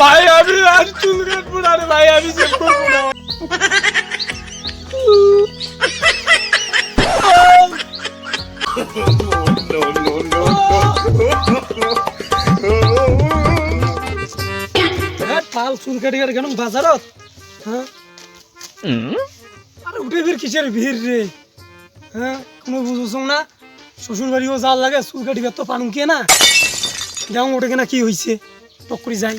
ভাই, আমি আর চুল কাটবো ভাই, আমি পাল চুল কাটি কাটি কেন বাজারত হ্যাঁ? আরে উঠে ফির কিসের ভিড় রে? হ্যাঁ কোনো বুঝছ না? শ্বশুর বাড়িও লাগে চুল কাটিবার তো পানুন কে না? দেখ ওটা কেনা কি হয়েছে টক্করি যাই।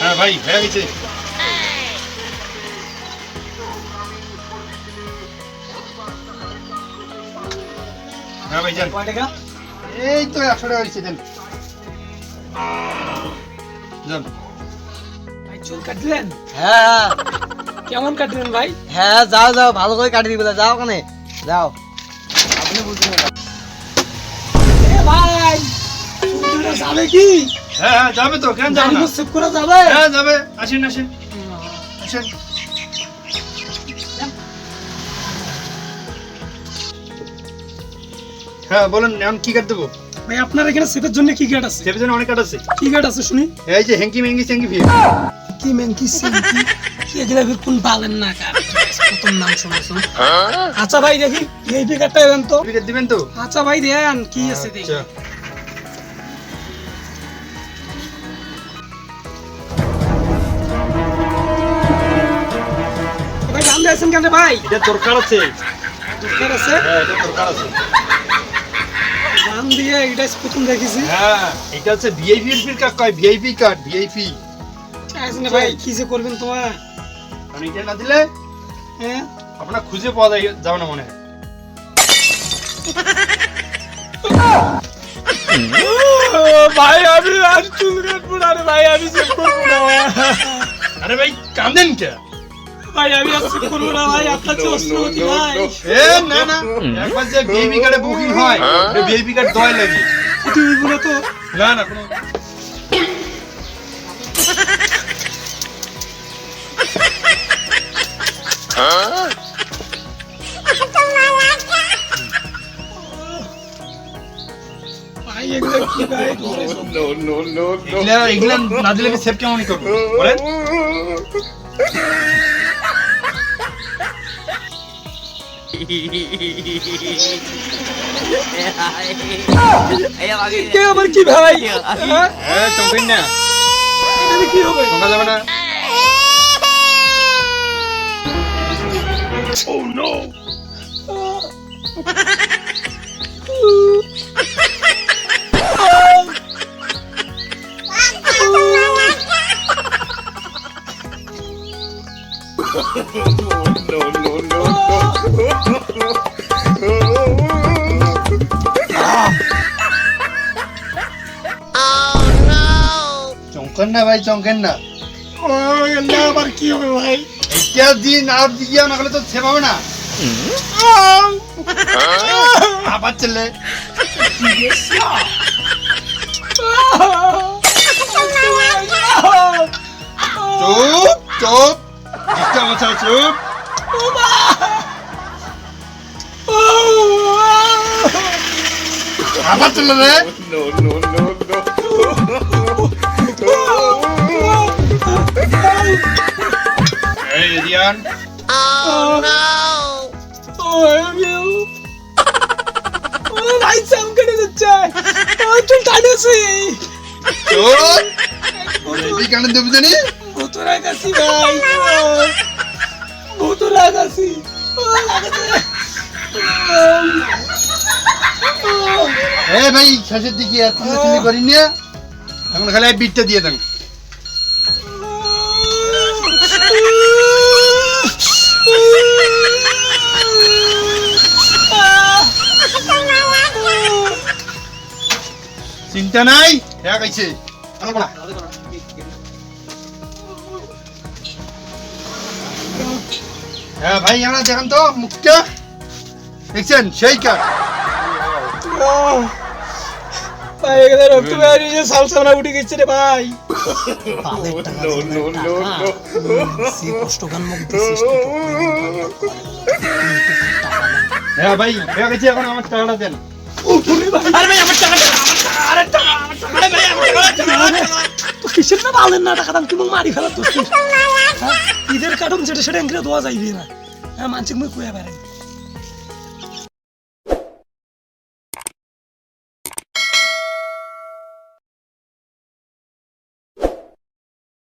হ্যাঁ ভাই হয়ে গেছে। হ্যাঁ ভাই যান। এই তো একশো টাকা দিচ্ছে দেন। যান। চুল কাটলেন? হ্যাঁ কেমন কাটলেন ভাই? হ্যাঁ যাও যাও ভালো করে কাটি দিবে যাও কানে যাও। আপনি না ভাই যাবে কি হ্যাঁ হ্যাঁ যাবে তো কেন যাবে না সেভ করা যাবে হ্যাঁ যাবে আসেন আসেন আসেন হ্যাঁ বলেন এখন কি কাট দেবো ভাই আপনার এখানে সেভের জন্য কি গেট আছে? জন্য অনেক কাট আছে। কি গেট আছে শুনি? এই যে হ্যাঙ্কি ম্যাঙ্কি স্যাঙ্কি ফি কি মেঙ্কি সেঙ্কি কি? এগুলা ফির কোন বালেন না কার? প্রথম নাম শুনেছো আচ্ছা ভাই দেখি এই পিকারটা দেন তো। বিকেট দিবেন তো? আচ্ছা ভাই দেন কি আছে দেখি। আচ্ছা। ভাই দাম দিয়েছেন কেন ভাই? এটা দরকার আছে। দরকার আছে? হ্যাঁ এটা দরকার আছে। দাম দিয়ে এটা প্রথম দেখেছি। হ্যাঁ এটা হচ্ছে ভিআইপি এর কার্ড কয়? ভিআইপি কার্ড ভিআইপি আচ্ছা ভাই কি যে করবেন তোমার? কারণ এটা না দিলে? হ্যাঁ? আপনার খুঁজে পাওয়া যায় যাবে না মনে হয়। ভাই আমি আর চুল কাটবো না রে ভাই আমি সেভ করব না। আরে ভাই কাঁদেন কে? ভাই আমি আর সেভ করব না ভাই আপনার যে অস্ত্রপতি ভাই। এ না না একবার যে ভিআইপি কার্ডে বুকিং হয় ভিআইপি কার্ড দয় লাগে। তুমি বলে তো। না না কোনো এগুলো না দিলে আমি সেভ কেমন করব বলেন কে আবার কি ভাই? হ্যাঁ না। কি হবে? চমকা যাবে না? চমকেন না ভাই চমকেন না ও, এলে আবার কি হবে ভাই এটা দিন আর দিয়ে না গেলে তো সেভ হবে না। আবার চলে। চুপ চুপ ডিস্টার্ব হচ্ছে চুপ। আবার চলে রে এই রিয়ান ভাই চাম কেটে যাচ্ছে চুল টানেছি চুপ এই কানে দেবো জানি ভূত লাগাছি ভাই। ভূত লাগাছি এ ভাই শেষের দিকে এত চিনি করি না এখন খালি বিটটা দিয়ে দেন। চিন্তা নাই? হ্যাঁ হ্যাঁ ভাই, আমরা দেখেন তো, মুখটা। দেখছেন? সেই কাজ ভাই এখানে রক্ত সাল উঠে গেছে রে ভাই হ্যাঁ ভাই হয়ে এখন আমার টাকাটা দেন। ভাই, আমার টাকা আমার টাকা আরে টাকা আমার টাকা আরে ভাই আমার টাকা আমার টাকা তো কিসের না পালেন না টাকা দাম কি মারি ফেলার তো ঈদের কার্টুন যেটা সেটা এঙ্গিরে দেওয়া যাইবে না। হ্যাঁ মানসিক মুখ কুয়া বেড়াই